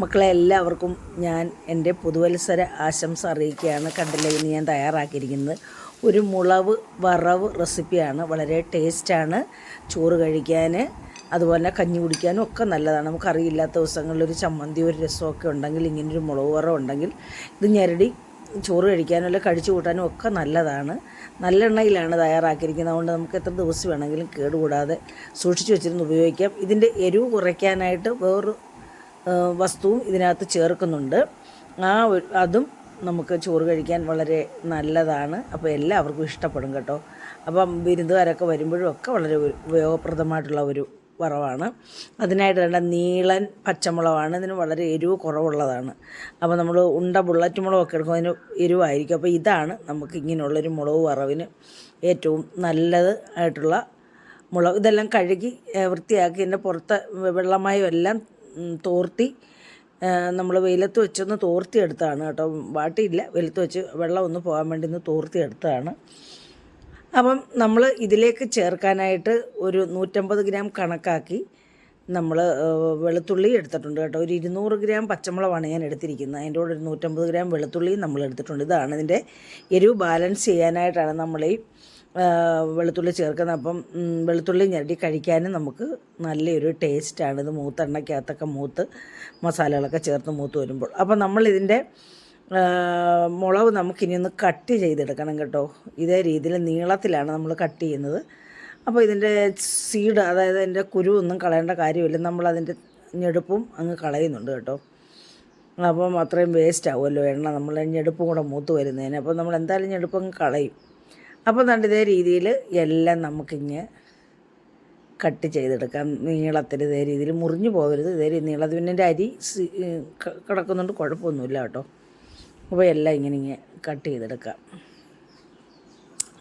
മക്കളെ എല്ലാവർക്കും ഞാൻ എന്റെ പുതുവത്സര ആശംസ അറിയിക്കുകയാണ്. കണ്ടില്ലേ ഇന്ന് ഞാൻ തയ്യാറാക്കിയിരിക്കുന്നത് ഒരു മുളവ് വറവ് റെസിപ്പിയാണ്. വളരെ ടേസ്റ്റാണ്. ചോറ് കഴിക്കാൻ അതുപോലെ കഞ്ഞി കുടിക്കാനും ഒക്കെ നല്ലതാണ്. നമുക്കറിയില്ലാത്ത ദിവസങ്ങളിൽ ഒരു ചമ്മന്തി ഒരു രസമൊക്കെ ഉണ്ടെങ്കിൽ ഇങ്ങനൊരു മുളക് വറവ് ഉണ്ടെങ്കിൽ ഇത് ഞെരടി ചോറ് കഴിക്കാനും അല്ലെങ്കിൽ കഴിച്ചു കൂട്ടാനും ഒക്കെ നല്ലതാണ്. നല്ലെണ്ണയിലാണ് തയ്യാറാക്കിയിരിക്കുന്നത്. അതുകൊണ്ട് നമുക്ക് എത്ര ദിവസം വേണമെങ്കിലും കേടുകൂടാതെ സൂക്ഷിച്ചു വെച്ചിരുന്ന് ഉപയോഗിക്കാം. ഇതിന്റെ എരിവ് കുറയ്ക്കാനായിട്ട് വേറൊരു വസ്തുവും ഇതിനകത്ത് ചേർക്കുന്നുണ്ട്. ആ അതും നമുക്ക് ചോറ് കഴിക്കാൻ വളരെ നല്ലതാണ്. അപ്പോൾ എല്ലാവർക്കും ഇഷ്ടപ്പെടും കേട്ടോ. അപ്പം വിരുന്നുകാരൊക്കെ വരുമ്പോഴും ഒക്കെ വളരെ ഉപയോഗപ്രദമായിട്ടുള്ള ഒരു വറവാണ്. അതിനായിട്ട് വേണ്ട നീളൻ പച്ചമുളകാണ്. ഇതിന് വളരെ എരിവ് കുറവുള്ളതാണ്. അപ്പോൾ നമ്മൾ ഉണ്ട ബുള്ളറ്റ് മുളകൊക്കെ എടുക്കും അതിന് എരിവായിരിക്കും. അപ്പോൾ ഇതാണ് നമുക്ക് ഇങ്ങനെയുള്ളൊരു മുളക് വറവിന് ഏറ്റവും നല്ലത് ആയിട്ടുള്ള മുളക്. ഇതെല്ലാം കഴുകി വൃത്തിയാക്കി ഇതിന്റെ പുറത്ത് വെള്ളമായും എല്ലാം തോർത്തി. നമ്മൾ വെയിലത്ത് വെച്ചൊന്ന് തോർത്തി എടുത്താണ് കേട്ടോ. വാട്ടിയില്ല. വെയിലത്ത് വെച്ച് വെള്ളം ഒന്ന് പോകാൻ വേണ്ടി ഒന്ന് തോർത്തി എടുത്താണ് അപ്പം നമ്മൾ ഇതിലേക്ക് ചേർക്കാനായിട്ട് ഒരു നൂറ്റമ്പത് ഗ്രാം കണക്കാക്കി നമ്മൾ വെളുത്തുള്ളി എടുത്തിട്ടുണ്ട് കേട്ടോ. ഒരു ഇരുന്നൂറ് ഗ്രാം പച്ചമുളകാണ് ഞാൻ എടുത്തിരിക്കുന്നത്. അതിന്റെ കൂടെ ഒരു നൂറ്റമ്പത് ഗ്രാം വെളുത്തുള്ളിയും നമ്മൾ എടുത്തിട്ടുണ്ട് ഇതാണ് ഇതിന്റെ എരിവ് ബാലൻസ് ചെയ്യാനായിട്ടാണ് നമ്മൾ ഈ വെളുത്തുള്ളി ചേർക്കുന്നത് അപ്പം വെളുത്തുള്ളി ഞെരടി കഴിക്കാനും നമുക്ക് നല്ലൊരു ടേസ്റ്റാണ് ഇത് മൂത്തെണ്ണയ്ക്കകത്തൊക്കെ മൂത്ത് മസാലകളൊക്കെ ചേർത്ത് മൂത്ത് വരുമ്പോൾ. അപ്പം നമ്മളിതിന്റെ മുളക് നമുക്കിനി ഒന്ന് കട്ട് ചെയ്തെടുക്കണം കേട്ടോ. ഇതേ രീതിയിൽ നീളത്തിലാണ് നമ്മൾ കട്ട് ചെയ്യുന്നത്. അപ്പോൾ ഇതിന്റെ സീഡ് അതായത് അതിന്റെ കുരു ഒന്നും കളയേണ്ട കാര്യമില്ല. നമ്മളതിന്റെ ഞെടുപ്പും അങ്ങ് കളയുന്നുണ്ട് കേട്ടോ. അപ്പം അത്രയും വേസ്റ്റ് ആവുമല്ലോ എണ്ണ. നമ്മൾ ഞെടുപ്പും കൂടെ മൂത്ത് വരുന്നതിന്. അപ്പോൾ നമ്മൾ എന്തായാലും ഞെടുപ്പ് കളയും. അപ്പോൾ നല്ല ഇതേ രീതിയിൽ എല്ലാം നമുക്കിങ്ങ് കട്ട് ചെയ്തെടുക്കാം. നീളത്തിൽ ഇതേ രീതിയിൽ മുറിഞ്ഞു പോകരുത്. ഇതേ രീതി നീളത്തിൽ. പിന്നെ എന്റെ അരി കിടക്കുന്നുണ്ട്. കുഴപ്പമൊന്നുമില്ല കേട്ടോ. അപ്പോൾ എല്ലാം ഇങ്ങനെ ഇങ്ങനെ കട്ട് ചെയ്തെടുക്കാം.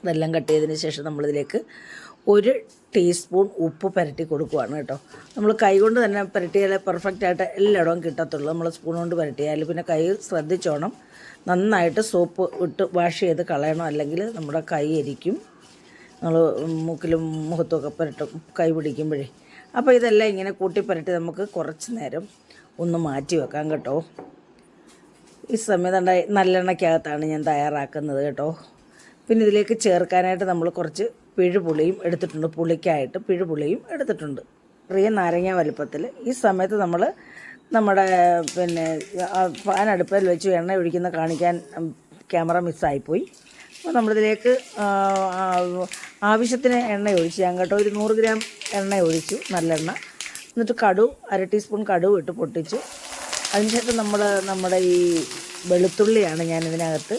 ഇതെല്ലാം കട്ട് ചെയ്തതിന് ശേഷം നമ്മളിതിലേക്ക് ഒരു ടീസ്പൂൺ ഉപ്പ് പുരട്ടി കൊടുക്കുവാണ് കേട്ടോ. നമ്മൾ കൈ കൊണ്ട് തന്നെ പുരട്ടിയാൽ പെർഫെക്റ്റ് ആയിട്ട് എല്ലായിടവും കിട്ടത്തുള്ളൂ. നമ്മൾ സ്പൂൺ കൊണ്ട് പുരട്ടിയാൽ പിന്നെ കൈ ശ്രദ്ധിച്ചോണം. നന്നായിട്ട് സോപ്പ് ഇട്ട് വാഷ് ചെയ്ത് കളയണം. അല്ലെങ്കിൽ നമ്മുടെ കൈ എരിക്കും. നമ്മൾ മൂക്കിലും മുഖത്തുമൊക്കെ പുരട്ടും കൈ പിടിക്കുമ്പോഴേ. അപ്പോൾ ഇതെല്ലാം ഇങ്ങനെ കൂട്ടി പുരട്ടി നമുക്ക് കുറച്ച് നേരം ഒന്ന് മാറ്റി വെക്കാം കേട്ടോ. ഈ സമയത്ത് നല്ലെണ്ണയ്ക്കകത്താണ് ഞാൻ തയ്യാറാക്കുന്നത് കേട്ടോ. പിന്നെ ഇതിലേക്ക് ചേർക്കാനായിട്ട് നമ്മൾ കുറച്ച് പിഴുപുളിയും എടുത്തിട്ടുണ്ട്. പുളിക്കായിട്ട് പിഴുപുളിയും എടുത്തിട്ടുണ്ട്. ചെറിയ നാരങ്ങ വലുപ്പത്തിൽ ഈ സമയത്ത് നമ്മൾ നമ്മുടെ പിന്നെ ഫാൻ അടുപ്പിൽ വെച്ച് എണ്ണ ഒഴിക്കുന്ന കാണിക്കാൻ ക്യാമറ മിസ്സായിപ്പോയി. അപ്പോൾ നമ്മളിതിലേക്ക് ആവശ്യത്തിന് എണ്ണ ഒഴിച്ച് ഞാൻ കേട്ടോ ഒരു നൂറ് ഗ്രാം എണ്ണ ഒഴിച്ചു നല്ലെണ്ണ. എന്നിട്ട് കടു അര ടീസ്പൂൺ കടുവ് ഇട്ട് പൊട്ടിച്ചു. അതിനുശേഷം നമ്മൾ നമ്മുടെ ഈ വെളുത്തുള്ളിയാണ് ഞാൻ ഇതിനകത്ത്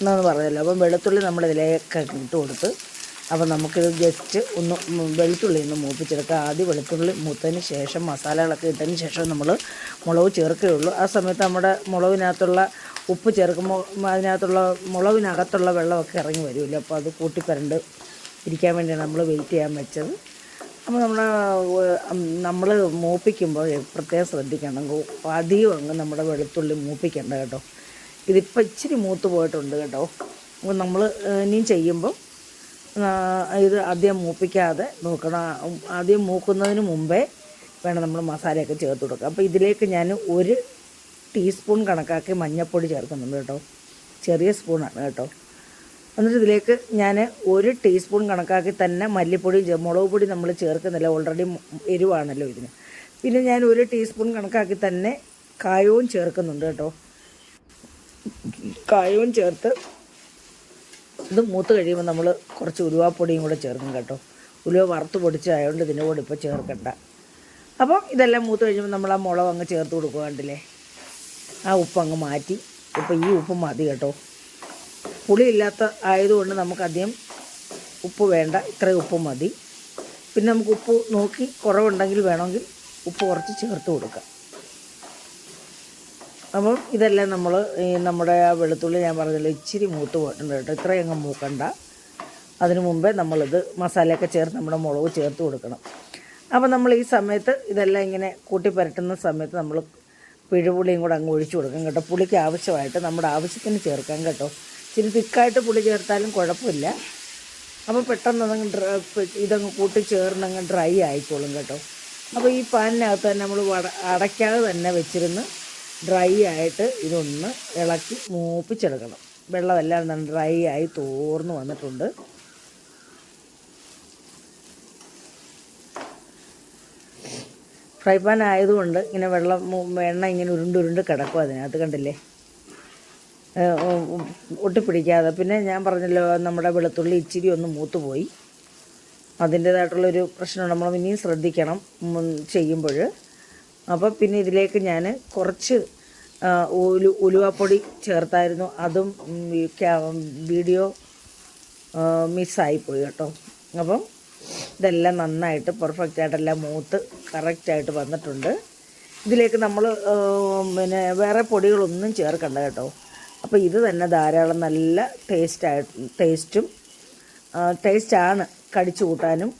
എന്നു പറഞ്ഞല്ലോ. അപ്പം വെളുത്തുള്ളി നമ്മളിതിലേക്ക് ഇട്ട് കൊടുത്ത് അപ്പം നമുക്കിത് ജസ്റ്റ് ഒന്ന് വെളുത്തുള്ളി ഒന്ന് മൂപ്പിച്ചെടുക്കാം ആദ്യം വെളുത്തുള്ളി മൂത്തതിന് ശേഷം മസാലകളൊക്കെ ഇട്ടതിന് ശേഷം നമ്മൾ മുളക് ചേർക്കുകയുള്ളൂ ആ സമയത്ത് നമ്മുടെ മുളകിനകത്തുള്ള ഉപ്പ് ചേർക്കുമ്പോൾ അതിനകത്തുള്ള മുളകിനകത്തുള്ള വെള്ളമൊക്കെ ഇറങ്ങി വരുമല്ലോ അപ്പോൾ അത് കൂട്ടിപ്പരണ്ട് ഇരിക്കാൻ വേണ്ടിയാണ് നമ്മൾ വെയിറ്റ് ചെയ്യാൻ വെച്ചത്. അപ്പോൾ നമ്മൾ നമ്മൾ മൂപ്പിക്കുമ്പോൾ പ്രത്യേകം ശ്രദ്ധിക്കണം. അധികം അങ്ങ് നമ്മുടെ വെളുത്തുള്ളി മൂപ്പിക്കണ്ട കേട്ടോ. ഇതിപ്പോൾ ഇച്ചിരി മൂത്ത് പോയിട്ടുണ്ട് കേട്ടോ. അപ്പോൾ നമ്മൾ ഇനിയും ചെയ്യുമ്പോൾ ഇത് ആദ്യം മൂപ്പിക്കാതെ നോക്കണം ആദ്യം മൂക്കുന്നതിന് മുമ്പേ വേണം നമ്മൾ മസാലയൊക്കെ ചേർത്ത് കൊടുക്കുക. അപ്പോൾ ഇതിലേക്ക് ഞാൻ ഒരു ടീസ്പൂൺ കണക്കാക്കി മഞ്ഞൾപ്പൊടി ചേർക്കുന്നുണ്ട് കേട്ടോ. ചെറിയ സ്പൂണാണ് കേട്ടോ. എന്നിട്ട് ഇതിലേക്ക് ഞാൻ ഒരു ടീസ്പൂൺ കണക്കാക്കി തന്നെ മല്ലിപ്പൊടിയും മുളക് പൊടി നമ്മൾ ചേർക്കുന്നില്ല. ഓൾറെഡി എരിവാണല്ലോ ഇതിന്. പിന്നെ ഞാൻ ഒരു ടീസ്പൂൺ കണക്കാക്കി തന്നെ കായവും ചേർക്കുന്നുണ്ട് കേട്ടോ. കായവും ചേർത്ത് ഇത് മൂത്ത് കഴിയുമ്പോൾ നമ്മൾ കുറച്ച് ഉലുവാപ്പൊടിയും കൂടെ ചേർക്കും കേട്ടോ. ഉലുവ വറുത്ത് പൊടിച്ചതായതുകൊണ്ട് ഇതിന്റെ കൂടെ ഇപ്പോൾ ചേർക്കണ്ട. അപ്പോൾ ഇതെല്ലാം മൂത്ത് കഴിയുമ്പോൾ നമ്മൾ ആ മുളക് അങ്ങ് ചേർത്ത് കൊടുക്കുക കണ്ടില്ലേ? ആ ഉപ്പ് അങ്ങ് മാറ്റി. ഇപ്പോൾ ഈ ഉപ്പ് മതി കേട്ടോ. പുളിയില്ലാത്ത ആയതുകൊണ്ട് നമുക്കധികം ഉപ്പ് വേണ്ട. ഇത്രയും ഉപ്പ് മതി. പിന്നെ നമുക്ക് ഉപ്പ് നോക്കി കുറവുണ്ടെങ്കിൽ വേണമെങ്കിൽ ഉപ്പ് കുറച്ച് ചേർത്ത് കൊടുക്കാം. അപ്പം ഇതെല്ലാം നമ്മൾ ഈ നമ്മുടെ ആ വെളുത്തുള്ളി ഞാൻ പറഞ്ഞല്ലോ ഇച്ചിരി മൂത്ത് പോയിട്ടുണ്ട് കേട്ടോ. ഇത്രയും അങ്ങ് മൂക്കണ്ട. അതിനു മുമ്പേ നമ്മളിത് മസാലയൊക്കെ ചേർത്ത് നമ്മുടെ മുളക് ചേർത്ത് കൊടുക്കണം. അപ്പം നമ്മൾ ഈ സമയത്ത് ഇതെല്ലാം ഇങ്ങനെ കൂട്ടി പുരട്ടുന്ന സമയത്ത് നമ്മൾ പിഴുപുളിയും കൂടെ അങ്ങ് ഒഴിച്ചു കൊടുക്കാം കേട്ടോ. പുളിക്ക് ആവശ്യമായിട്ട് നമ്മുടെ ആവശ്യത്തിന് ചേർക്കാം കേട്ടോ. ഇച്ചിരി തിക്കായിട്ട് പുളി ചേർത്താലും കുഴപ്പമില്ല. അപ്പോൾ പെട്ടെന്ന് അതങ്ങ് ഇതങ്ങ് കൂട്ടി ചേർന്നങ്ങ് ഡ്രൈ ആയിക്കോളും കേട്ടോ. അപ്പോൾ ഈ പാനിനകത്ത് തന്നെ നമ്മൾ അടയ്ക്കാതെ തന്നെ വെച്ചിരുന്ന് ഡ്രൈ ആയിട്ട് ഇതൊന്ന് ഇളക്കി മൂപ്പിച്ചെടുക്കണം. വെള്ളമെല്ലാം നല്ല ഡ്രൈ ആയി തോർന്ന് വന്നിട്ടുണ്ട്. ഫ്രൈ പാൻ ആയതുകൊണ്ട് ഇങ്ങനെ വെള്ളം എണ്ണ ഇങ്ങനെ ഉരുണ്ട് ഉരുണ്ട് കിടക്കും അതിനകത്ത് കണ്ടില്ലേ? ഒട്ടിപ്പിടിക്കാതെ. പിന്നെ ഞാൻ പറഞ്ഞല്ലോ നമ്മുടെ വെളുത്തുള്ളി ഇച്ചിരി ഒന്ന് മൂത്ത് പോയി അതിന്റേതായിട്ടുള്ളൊരു പ്രശ്നം നമ്മൾ ഇനിയും ശ്രദ്ധിക്കണം ചെയ്യുമ്പോൾ അപ്പോൾ പിന്നെ ഇതിലേക്ക് ഞാൻ കുറച്ച് ഉലു ഉലുവാപ്പൊടി ചേർത്തായിരുന്നു. അതും വീഡിയോ മിസ്സായിപ്പോയി കേട്ടോ. അപ്പം ഇതെല്ലാം നന്നായിട്ട് പെർഫെക്റ്റ് ആയിട്ടെല്ലാം മൂത്ത് കറക്റ്റായിട്ട് വന്നിട്ടുണ്ട്. ഇതിലേക്ക് നമ്മൾ പിന്നെ വേറെ പൊടികളൊന്നും ചേർക്കണ്ട കേട്ടോ. അപ്പോൾ ഇത് തന്നെ ധാരാളം നല്ല ടേസ്റ്റായിട്ട് ടേസ്റ്റും ടേസ്റ്റാണ് കടിച്ചു കൂട്ടാനും.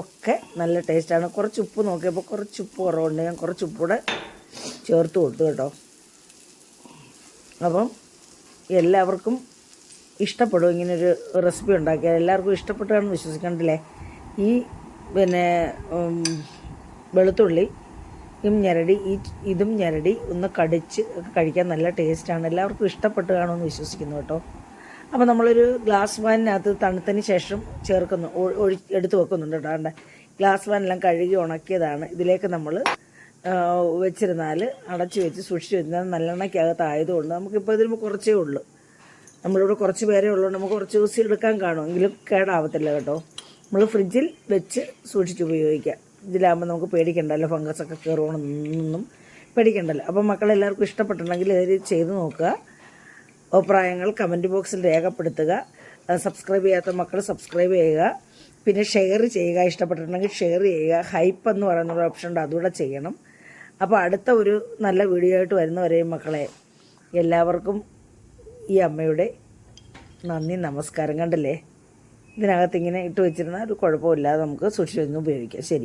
ഒക്കെ നല്ല ടേസ്റ്റാണ്. കുറച്ച് ഉപ്പ് നോക്കിയപ്പോൾ കുറച്ച് ഉപ്പ് കുറവുണ്ട്. ഞാൻ കുറച്ച് ഉപ്പൂടെ ചേർത്ത് കൊടുത്തു കേട്ടോ. അപ്പം എല്ലാവർക്കും ഇഷ്ടപ്പെടും ഇങ്ങനൊരു റെസിപ്പി ഉണ്ടാക്കിയാൽ. എല്ലാവർക്കും ഇഷ്ടപ്പെട്ടാണെന്ന് വിശ്വസിക്കണ്ടല്ലേ? ഈ പിന്നെ വെളുത്തുള്ളി ഇതും ഞരടി ഈ ഇതും ഞരടി ഒന്ന് കടിച്ച് കഴിക്കാൻ നല്ല ടേസ്റ്റാണ്. എല്ലാവർക്കും ഇഷ്ടപ്പെട്ട് കാണുമെന്ന് വിശ്വസിക്കുന്നു കേട്ടോ. അപ്പോൾ നമ്മളൊരു ഗ്ലാസ് വാനിനകത്ത് തണുത്തതിന് ശേഷം ചേർക്കുന്നു. ഒഴി എടുത്ത് വെക്കുന്നുണ്ട് കേട്ടോ. ആണ്ട് ഗ്ലാസ് വാനെല്ലാം കഴുകി ഉണക്കിയതാണ്. ഇതിലേക്ക് നമ്മൾ വെച്ചിരുന്നാൽ അടച്ചു വെച്ച് സൂക്ഷിച്ച് വെച്ചാൽ നല്ലെണ്ണയ്ക്കകത്ത് ആയതുകൊണ്ട് നമുക്കിപ്പോൾ ഇതിന് കുറച്ചേ ഉള്ളൂ. നമ്മളിവിടെ കുറച്ച് പേരേ ഉള്ളതുകൊണ്ട് നമുക്ക് കുറച്ച് ദിവസം എടുക്കാൻ കാണുമെങ്കിലും കേടാവത്തില്ല കേട്ടോ. നമ്മൾ ഫ്രിഡ്ജിൽ വെച്ച് സൂക്ഷിച്ച് ഉപയോഗിക്കാം ഇതിലാകുമ്പോൾ നമുക്ക് പേടിക്കണ്ടല്ലോ. ഫംഗസൊക്കെ കയറുകയാണെന്നൊന്നും പേടിക്കണ്ടല്ലോ. അപ്പം മക്കളെല്ലാവർക്കും ഇഷ്ടപ്പെട്ടിട്ടുണ്ടെങ്കിൽ ഇത് ചെയ്ത് നോക്കുക. അഭിപ്രായങ്ങൾ കമന്റ് ബോക്സിൽ രേഖപ്പെടുത്തുക. സബ്സ്ക്രൈബ് ചെയ്യാത്ത മക്കൾ സബ്സ്ക്രൈബ് ചെയ്യുക. പിന്നെ ഷെയർ ചെയ്യുക ഇഷ്ടപ്പെട്ടിട്ടുണ്ടെങ്കിൽ ഷെയർ ചെയ്യുക. ഹൈപ്പ് എന്ന് പറയുന്ന ഒരു ഓപ്ഷൻ ഉണ്ട് അതുകൂടെ ചെയ്യണം. അപ്പോൾ അടുത്ത ഒരു നല്ല വീഡിയോ ആയിട്ട് വരുന്നവരെയും മക്കളെ എല്ലാവർക്കും ഈ അമ്മയുടെ നന്ദി നമസ്കാരം കണ്ടല്ലേ? ഇതിനകത്ത് ഇങ്ങനെ ഇട്ട് വെച്ചിരുന്നാൽ ഒരു കുഴപ്പമില്ലാതെ നമുക്ക് സൂക്ഷിച്ച് ഉപയോഗിക്കാം. ശരി.